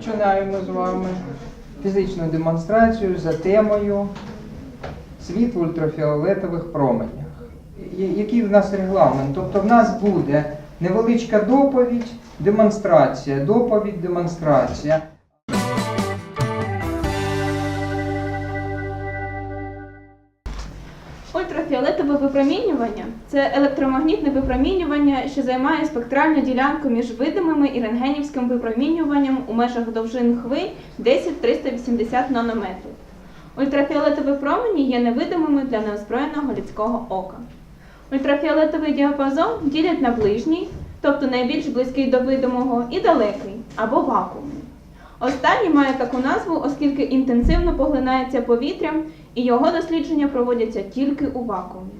починаємо з вами фізичну демонстрацію за темою світ в ультрафіолетових променях. Який в нас регламент? Тобто в нас буде невеличка доповідь, демонстрація, доповідь, демонстрація. Це електромагнітне випромінювання, що займає спектральну ділянку між видимими і рентгенівським випромінюванням у межах довжин хвиль 10-380 нанометрів. Ультрафіолетові промені є невидимими для неозброєного людського ока. Ультрафіолетовий діапазон ділять на ближній, тобто найбільш близький до видимого, і далекий або вакуумний. Останній має таку назву, оскільки інтенсивно поглинається повітрям, і його дослідження проводяться тільки у вакуумі.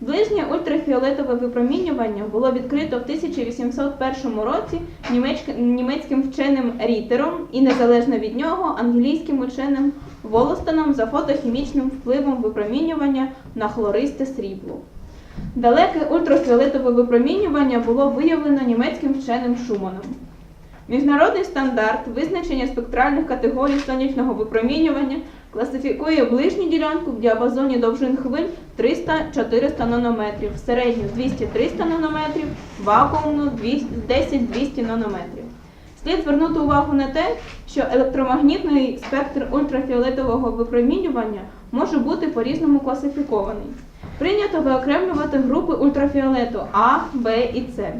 Ближнє ультрафіолетове випромінювання було відкрито в 1801 році німецьким вченим Рітером і незалежно від нього англійським ученим Волостоном за фотохімічним впливом випромінювання на хлористе срібло. Далеке ультрафіолетове випромінювання було виявлено німецьким вченим Шуманом. Міжнародний стандарт визначення спектральних категорій сонячного випромінювання класифікує ближню ділянку в діапазоні довжин хвиль 300-400 нанометрів, середню 200-300 нанометрів, вакуумну 10-200 нанометрів. Слід звернути увагу на те, що електромагнітний спектр ультрафіолетового випромінювання може бути по-різному класифікований. Прийнято виокремлювати групи ультрафіолету А, Б і С.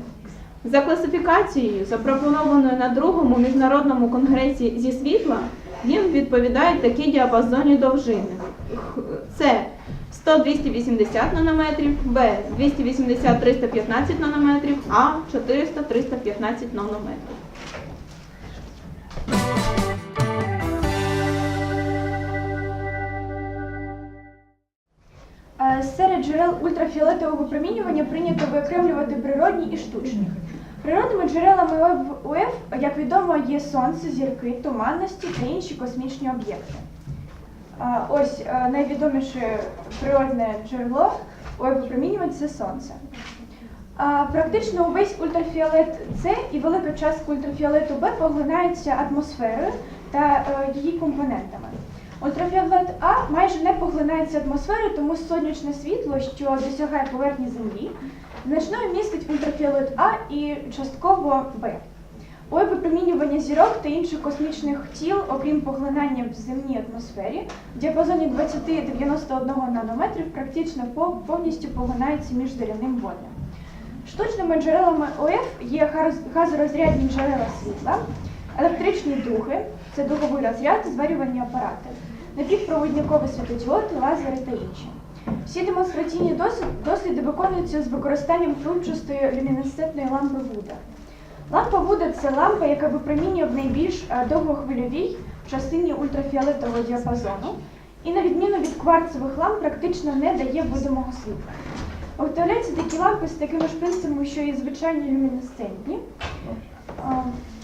За класифікацією, запропонованою на другому міжнародному конгресі зі світла, їм відповідають такі діапазонні довжини. Це 100-280 нанометрів, Б 280-315 нанометрів, А 400-315 нанометрів. Серед джерел ультрафіолетового випромінювання прийнято виокремлювати природні і штучні. Природними джерелами УФ, як відомо, є сонце, зірки, туманності та інші космічні об'єкти. Е, Ось е, найвідоміше природне джерело УФ випромінювань це сонце. Практично увесь ультрафіолет С і велика частка ультрафіолету Б поглинається атмосферою та е, її компонентами. Ультрафіолет А майже не поглинається атмосферою, тому сонячне світло, що досягає поверхні Землі, значною містить ультрафіолет А і частково Б. У випромінювання зірок та інших космічних тіл, окрім поглинання в земній атмосфері, в діапазоні 20-91 нанометрів практично повністю поглинається між зоряним воднем. Штучними джерелами ОФ є газорозрядні джерела світла, електричні дуги, це дуговий розряд, зварювальні апарати, напівпровідникові світодіоди, лазери та інші. Всі демонстраційні досліди виконуються з використанням трубчастої люмінесцентної лампи Вуда. Лампа Вуда це лампа, яка випромінює в найбільш е, довгохвильовій частині ультрафіолетового діапазону і, на відміну від кварцевих ламп, практично не дає видимого світла. Виготовляються такі лампи з такими ж принципами, що і звичайні люмінесцентні.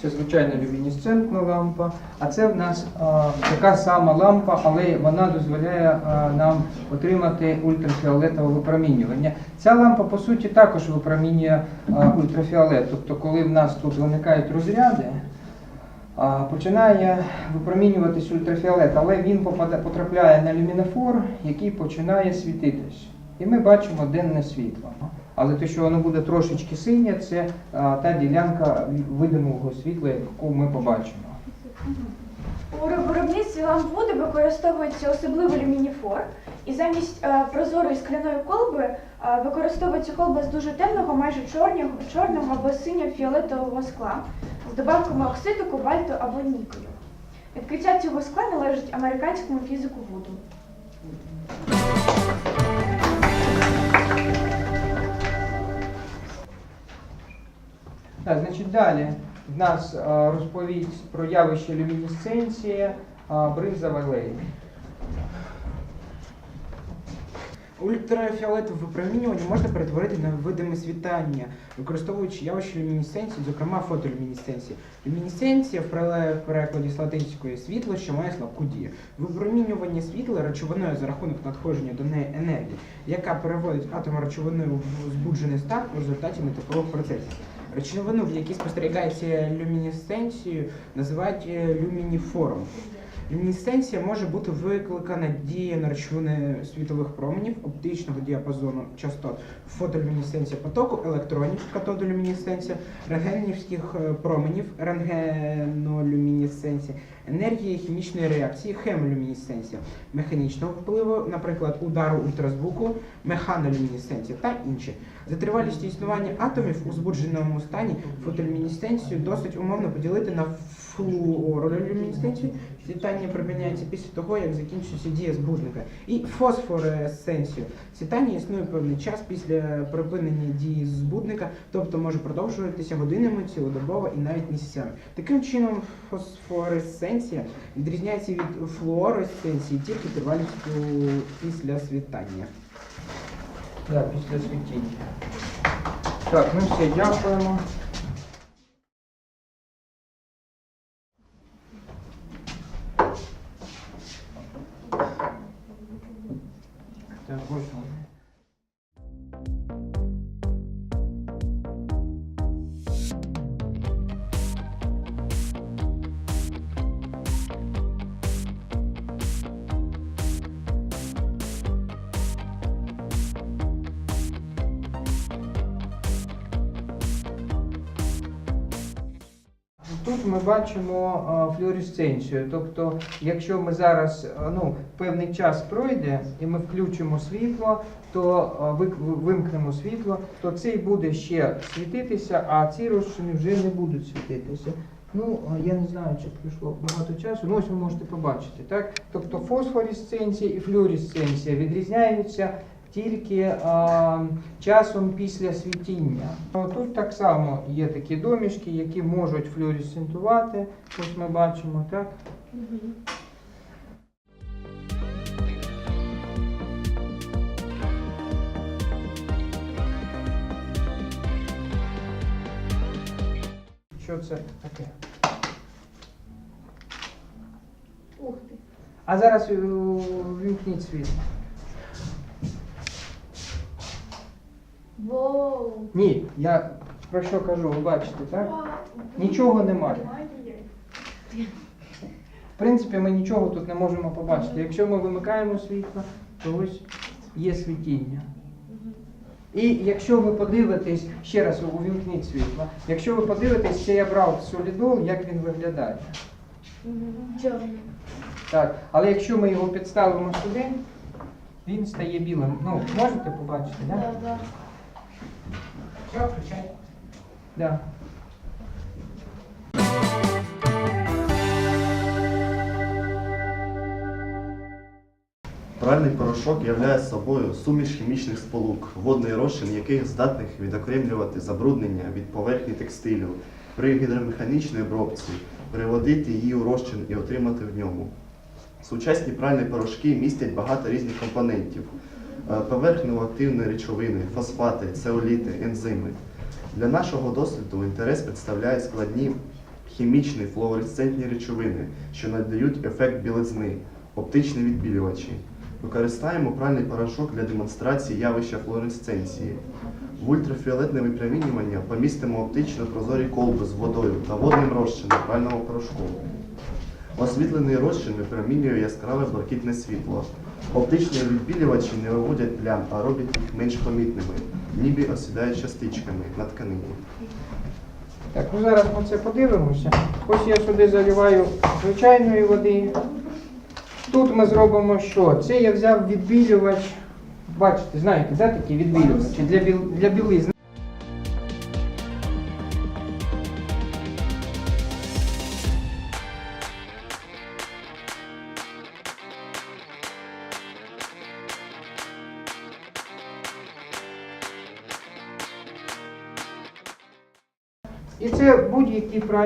Це звичайна люмінесцентна лампа, а це в нас а, така сама лампа, але вона дозволяє а, нам отримати ультрафіолетове випромінювання. Ця лампа, по суті, також випромінює а, ультрафіолет. Тобто, коли в нас тут виникають розряди, а, починає випромінюватись ультрафіолет, але він потрапляє на люмінофор, який починає світитись. І ми бачимо денне світло. Але те, що воно буде трошечки синє, це а, та ділянка видимого світла, яку ми побачимо. У виробництві ламп Вуда використовується особливий люмініфор, і замість е, прозорої скляної колби е, використовується колба з дуже темного, майже чорного, чорного або синьо-фіолетового скла з добавками оксиду, кобальту або нікелю. Відкриття цього скла належить американському фізику Вуду. Так, значить, далі в нас а, розповідь про явище люмінесценції а, бризовий лей. Ультрафіолетове випромінювання можна перетворити на видиме світання, використовуючи явище люмінесценції, зокрема фотолюмінесценції. Люмінесценція в перекладі з латинської світло, що має слабку дію. Випромінювання світла речовиною за рахунок надходження до неї енергії, яка переводить атом речовини в збуджений стан у результаті нетеплових процесів. Речовину, в якій спостерігається люмінесценцію, називають е, люмініфором. Люмінесценція може бути викликана дією на речовини світлових променів оптичного діапазону частот, фотолюмінесценція потоку, електронів, катодолюмінесценція, рентгенівських е, променів, рентгенолюмінесценція, енергії хімічної реакції, хемолюмінесценція, механічного впливу, наприклад, удару ультразвуку, механолюмінесценція та інші. За тривалістю існування атомів у збудженому стані фотолюмінесценцію досить умовно поділити на флуоролюмінесценцію. Світання припиняється після того, як закінчується дія збудника. І фосфоресценцію. Світання існує певний час після припинення дії збудника, тобто може продовжуватися годинами, цілодобово і навіть місяцями. Таким чином, фосфоресценція відрізняється від флуоресценції тільки тривалістю після світання. Да, після світіння. Так, ну все, дякуємо. Тут ми бачимо флюоресценцію. Тобто, якщо ми зараз ну, певний час пройде і ми включимо світло, то вимкнемо світло, то цей буде ще світитися, а ці розчини вже не будуть світитися. Ну, я не знаю, чи пройшло багато часу. Ну, ось ви можете побачити, так? Тобто фосфоресценція і флюоресценція відрізняються тільки а, часом після світіння. Тут так само є такі домішки, які можуть флюоресцентувати. Ось ми бачимо, так? Що це таке? Ух ти. А зараз вімкніть світло. Ні, я про що кажу, ви бачите, так? Нічого немає. В принципі, ми нічого тут не можемо побачити. Якщо ми вимикаємо світло, то ось є світіння. І якщо ви подивитесь, ще раз увімкніть світло, якщо ви подивитесь, це я брав солідол, як він виглядає. Чорний. Так, але якщо ми його підставимо сюди, він стає білим. Ну, можете побачити, так? Да, да. Все, включай. Да. Пральний порошок являє собою суміш хімічних сполук, водний розчин яких здатних відокремлювати забруднення від поверхні текстилю, при гідромеханічній обробці, переводити її у розчин і отримати в ньому. Сучасні пральні порошки містять багато різних компонентів, поверхнево-активні речовини, фосфати, цеоліти, ензими. Для нашого досліду інтерес представляє складні хімічні флуоресцентні речовини, що надають ефект білизни, оптичні відбілювачі. Використаємо пральний порошок для демонстрації явища флуоресценції. В ультрафіолетне випромінювання помістимо оптично прозорі колби з водою та водним розчином прального порошку. Освітлений розчин випромінює яскраве блакитне світло. Оптичні відбілювачі не виводять плям, а роблять їх менш помітними, ніби осідають частичками на тканині. Так, ну зараз ми це подивимося. Ось я сюди заливаю звичайної води. Тут ми зробимо що? Це я взяв відбілювач. Бачите, знаєте, да, такі відбілювачі для, біл, для білизни.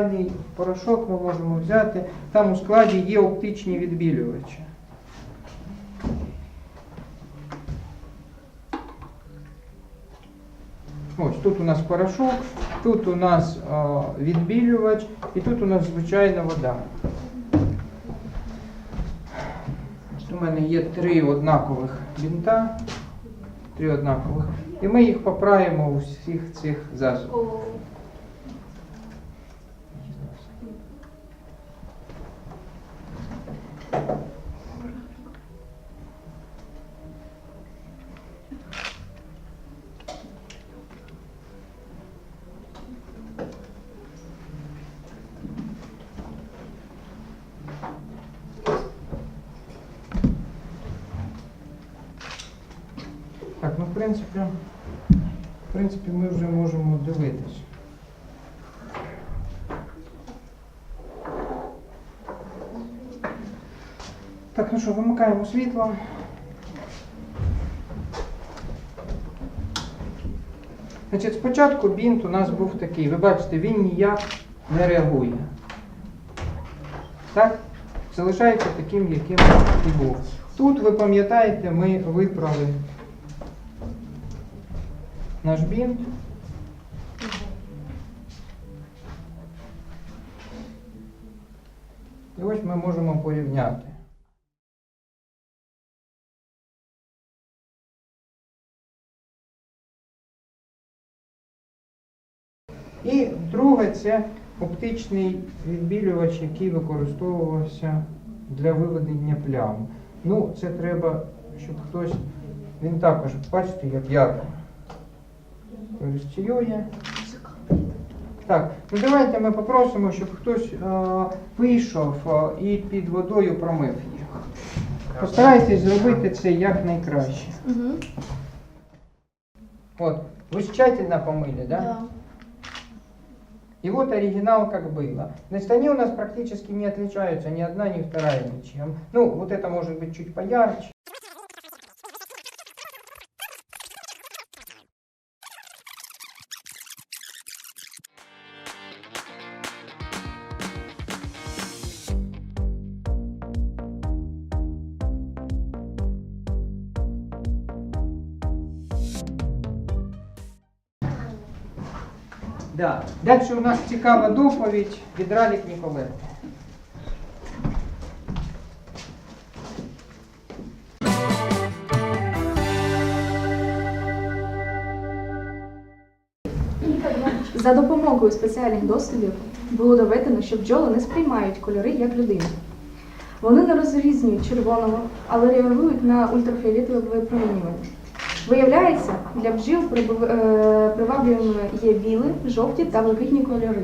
Будь-який порошок ми можемо взяти. Там у складі є оптичні відбілювачі. Ось тут у нас порошок, тут у нас а, відбілювач і тут у нас звичайна вода. Ось У мене є три однакових бінта. Три однакових. І ми їх поправимо у всіх цих засобах. О, Так, ну в принципі, в принципі, ми вже можемо дивитись. Так, ну що, вимикаємо світло. Значить, спочатку бінт у нас був такий. Ви бачите, він ніяк не реагує. Так? Залишається таким, яким і був. Тут, ви пам'ятаєте, ми виправили наш бінт. І ось ми можемо порівняти. І друге це оптичний відбілювач, який використовувався для виведення плям. Ну, це треба, щоб хтось. Він також, бачите, як ярко розчіює. Так, ну давайте ми попросимо, щоб хтось е, вийшов е, і під водою промив їх. Постарайтесь зробити це якнайкраще. Вот, вы же тщательно помыли, да? И вот оригинал как было. Значит, они у нас практически не отличаются, ни одна, ни вторая ничем. Ну, вот это может быть чуть поярче. Да. Далі у нас цікава доповідь від Ралік Ніколетти. За допомогою спеціальних дослідів було доведено, що бджоли не сприймають кольори як людина. Вони не розрізнюють червоного, але реагують на ультрафіолетове випромінювання. Виявляється, для бджіл е, привабливими є білі, жовті та блакитні кольори.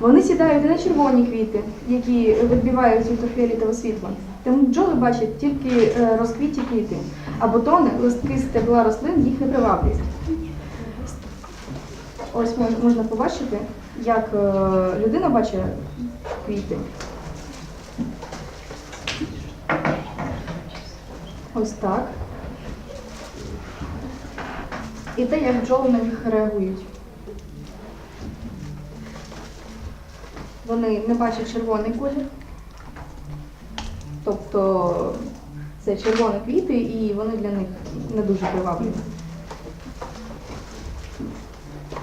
Вони сідають на червоні квіти, які відбивають ультрафіолетове світло. Тому бджоли бачать тільки е, розквіті квіти, а бутони, листки стебла рослин їх не приваблюють. Ось можна побачити, як е, людина бачить квіти. Ось так. І те, як бджоли на них реагують. Вони не бачать червоний колір. Тобто це червоні квіти, і вони для них не дуже привабливі.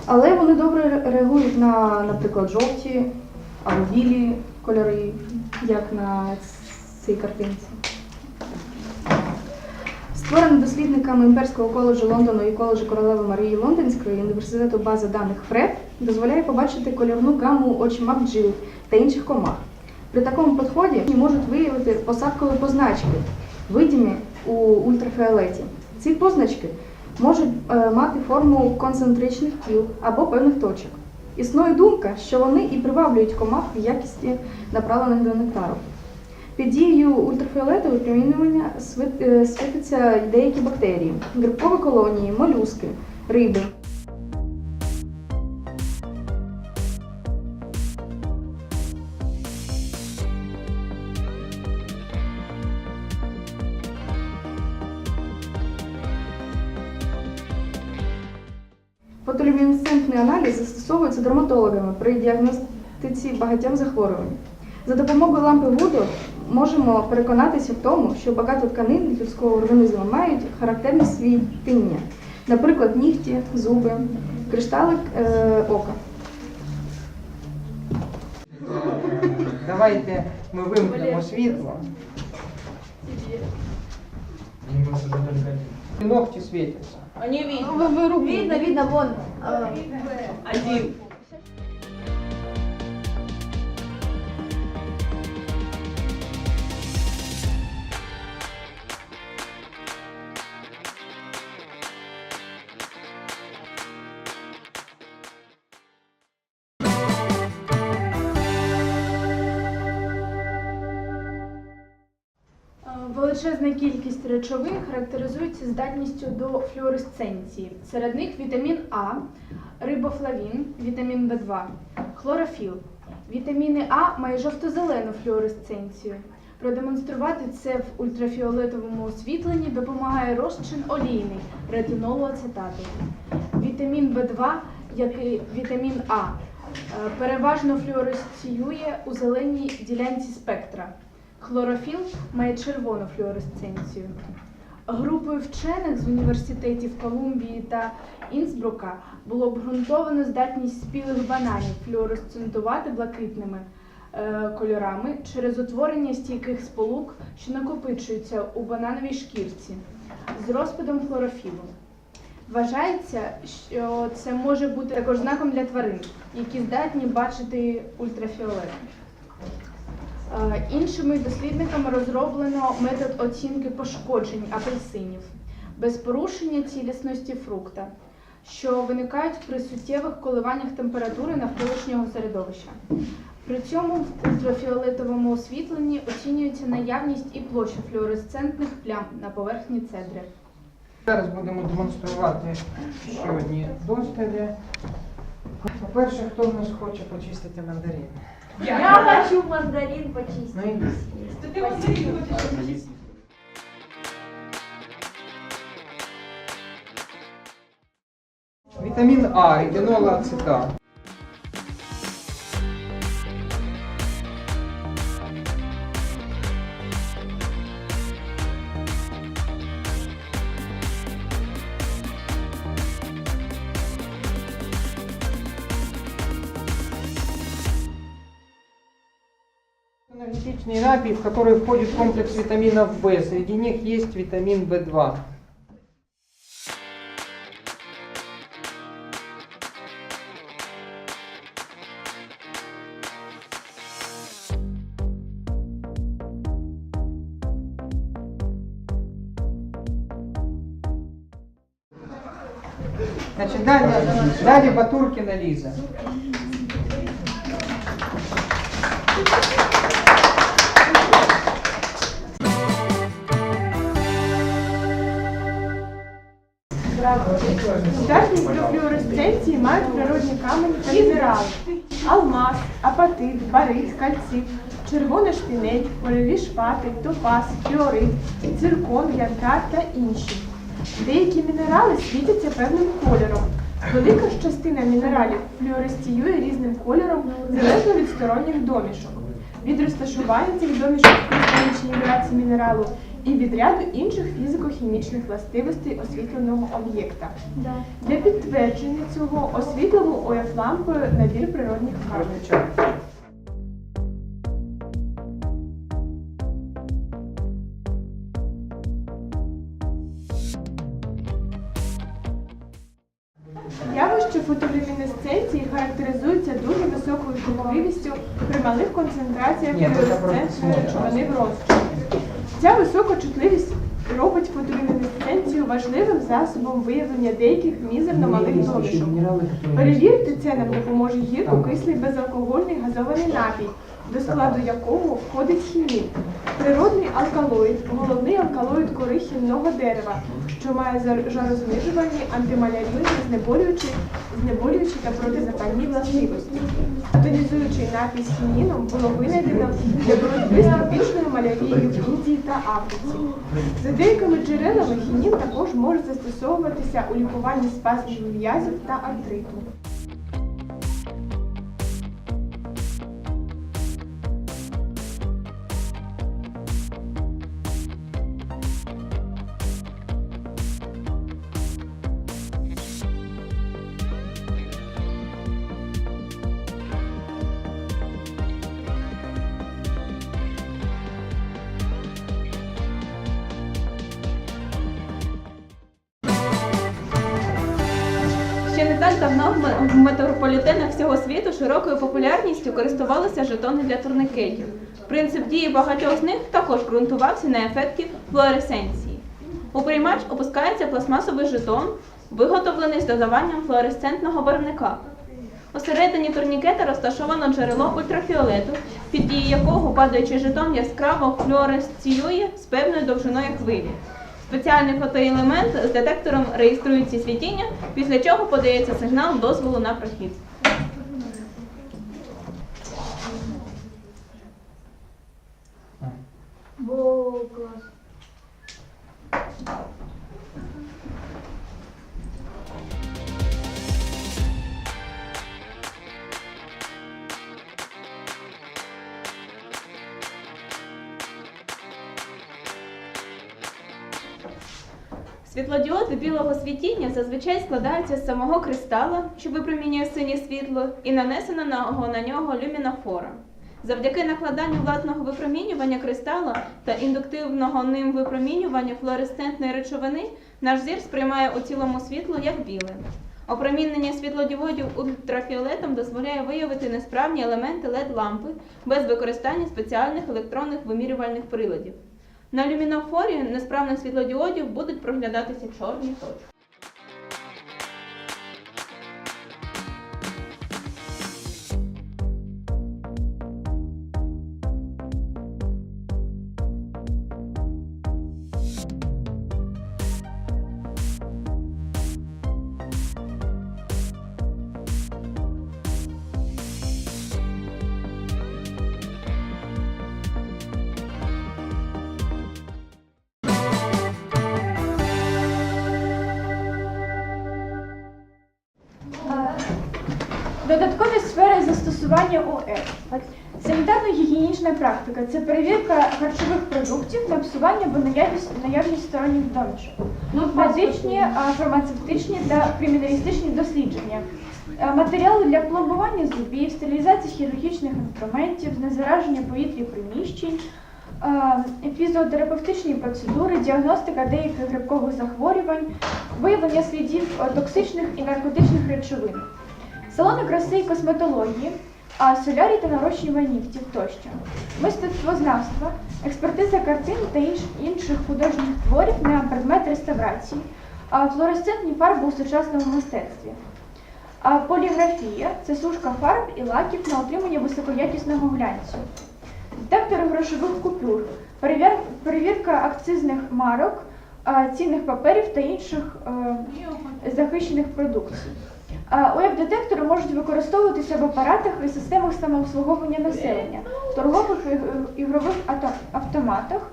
Але вони добре реагують на, наприклад, жовті або білі кольори, як на цій картинці. Створена дослідниками Імперського коледжу Лондону і коледжу королеви Марії Лондонської університету база даних ФРЕД дозволяє побачити кольорну гаму очима бджіл та інших комах. При такому підході можуть виявити посадкові позначки, видимі у ультрафіолеті. Ці позначки можуть е, мати форму концентричних кіл або певних точок. Існує думка, що вони і приваблюють комах в якісті направлених до нектару. Під дією ультрафіолету випромінювання свит- е, світяться деякі бактерії, грибкові колонії, молюски, риби. Фотолюмінесцентний аналіз застосовується дерматологами при діагностиці багатьох захворювань. За допомогою лампи Вуду можемо переконатися в тому, що багато тканин людського організму мають характерне світіння, наприклад, нігті, зуби, кришталик е, ока. Давайте ми вимкнемо світло. Ногті світяться. Они видят. Видно, видно, вон. е, Один. Величезна кількість речовин характеризується здатністю до флуоресценції. Серед них вітамін А, рибофлавін, вітамін В2, хлорофіл. Вітаміни А мають жовто-зелену флуоресценцію. Продемонструвати це в ультрафіолетовому освітленні допомагає розчин олійний ретинолу ацетату. Вітамін В2, як і вітамін А, е, переважно флуоресціює у зеленій ділянці спектра. Хлорофіл має червону флуоресценцію. Групою вчених з університетів Колумбії та Інсбрука було обґрунтовано здатність спілих бананів флуоресцентувати блакитними е, кольорами через утворення стійких сполук, що накопичуються у банановій шкірці з розпадом хлорофілу. Вважається, що це може бути також знаком для тварин, які здатні бачити ультрафіолет. Е, Іншими дослідниками розроблено метод оцінки пошкоджень апельсинів без порушення цілісності фрукта, що виникають при суттєвих коливаннях температури навколишнього середовища. При цьому в ультрафіолетовому освітленні оцінюється наявність і площа флуоресцентних плям на поверхні цедри. Зараз будемо демонструвати ще одні досліди. По-перше, хто в нас хоче почистити мандарин? Я хочу мандарин почистить. Ну почистить. Вітамін А, ретинол ацетат. Напий, в который входит комплекс витаминов В. Среди них есть витамин В2. Значит, далее, далее Батуркина Лиза. Здатність до флуоресценції мають природні камені та мінерали. Алмаз, апатит, барит, кальцит, червона шпінель, польові шпати, топаз, флюорит, циркон, янтар та інші. Деякі мінерали світяться певним кольором. Велика частина мінералів флюоресціює різним кольором залежно від сторонніх домішок. Від розташування цих домішок в кристалічній вібрації мінералу і від ряду інших фізико-хімічних властивостей освітленого об'єкта. Для підтвердження цього освітлено ОФ лампою набір природних камер. Явище фотолюмінесценції характеризується дуже високою шумовивістю при малих концентраціях Ні, ну, речовини в розчині. Ця висока чутливість робить фотолюмінесценцію важливим засобом виявлення деяких мізерно малих домішок. Перевірити це нам допоможе гірко-кислий безалкогольний газований напій, до складу якого входить хімін. Природний алкалоїд, головний алкалоїд кори хімного дерева, що має жарознижувальні, антималярійні, знеболюючі, знеболюючі та протизапальні властивості. Тонізуючий напій з хіміном було винайдено для боротьби з тропічною малярією в Індії та Африці. За деякими джерелами хінін також може застосовуватися у лікуванні спазмів м'язів та артриту. Світу широкою популярністю користувалися жетони для турникетів. Принцип дії багатьох з них також ґрунтувався на ефекті флуоресценції. У приймач опускається пластмасовий жетон, виготовлений з додаванням флуоресцентного барвника. Посередині турнікета розташовано джерело ультрафіолету, під дією якого падаючий жетон яскраво флюоресціює з певною довжиною хвилі. Спеціальний фотоелемент з детектором реєструє ці світіння, після чого подається сигнал дозволу на прохід. Во, класс. Світлодіоди білого світіння зазвичай складаються з самого кристала, що випромінює синє світло, і нанесеного на нього люмінофора. Завдяки накладанню власного випромінювання кристала та індуктивного ним випромінювання флуоресцентної речовини наш зір сприймає у цілому світло як біле. Опромінення світлодіодів ультрафіолетом дозволяє виявити несправні елементи LED-лампи без використання спеціальних електронних вимірювальних приладів. На люмінофорі несправних світлодіодів будуть проглядатися чорні точки. Додаткові сфери застосування ОР. Санітарно-гігієнічна практика це перевірка харчових продуктів на псування або наявність, наявність сторонніх домішок. Медичні, фармацевтичні та криміналістичні дослідження. Е, Матеріали для пломбування зубів, стерилізації хірургічних інструментів, знезараження повітря приміщень, е, фізіотерапевтичні процедури, діагностика деяких грибкових захворювань, виявлення слідів е, токсичних і наркотичних речовин. Салони краси і косметології, а солярій та нарощування нігтів тощо. Мистецтвознавство, експертиза картин та інших художніх творів на предмет реставрації, а флуоресцентні фарби у сучасному мистецтві. А поліграфія це сушка фарб і лаків на отримання високоякісного глянцю. Детектори грошових купюр, перевір- перевірка акцизних марок, цінних паперів та інших е, захищених продукцій. УЕП-детектори можуть використовуватися в апаратах і системах самообслуговування населення, торгових і- і- ігрових автоматах,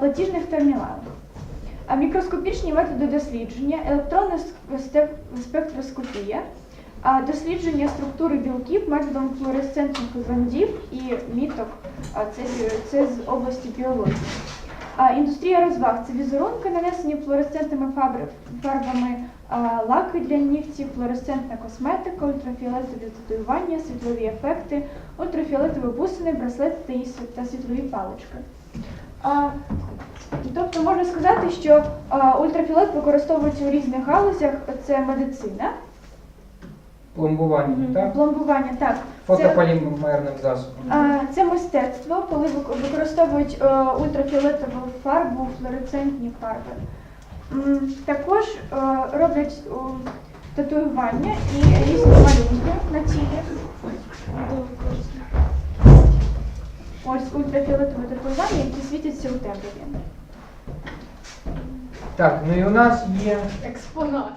платіжних терміналах. А Мікроскопічні методи дослідження, електронна спектроскопія, дослідження структури білків методом флуоресцентних зондів і міток, це, це з області біології. Індустрія розваг це візерунки, нанесені флуоресцентними фарбами, лаки для нігтів, флуоресцентна косметика, ультрафіолетові татуювання, світлові ефекти, ультрафіолетові бусини, браслети та, світлові палички. А, тобто можна сказати, що а, ультрафіолет використовується у різних галузях. Це медицина, Пломбування, так? пломбування, так. Фотополімерним засобом. це мистецтво, коли використовують е, ультрафіолетову фарбу, флуоресцентні фарби. Також е, роблять татуювання і різні малюнки на тілі. Ось ультрафіолетове татуювання, які світяться у темряві. Так, ну і у нас є Експонат.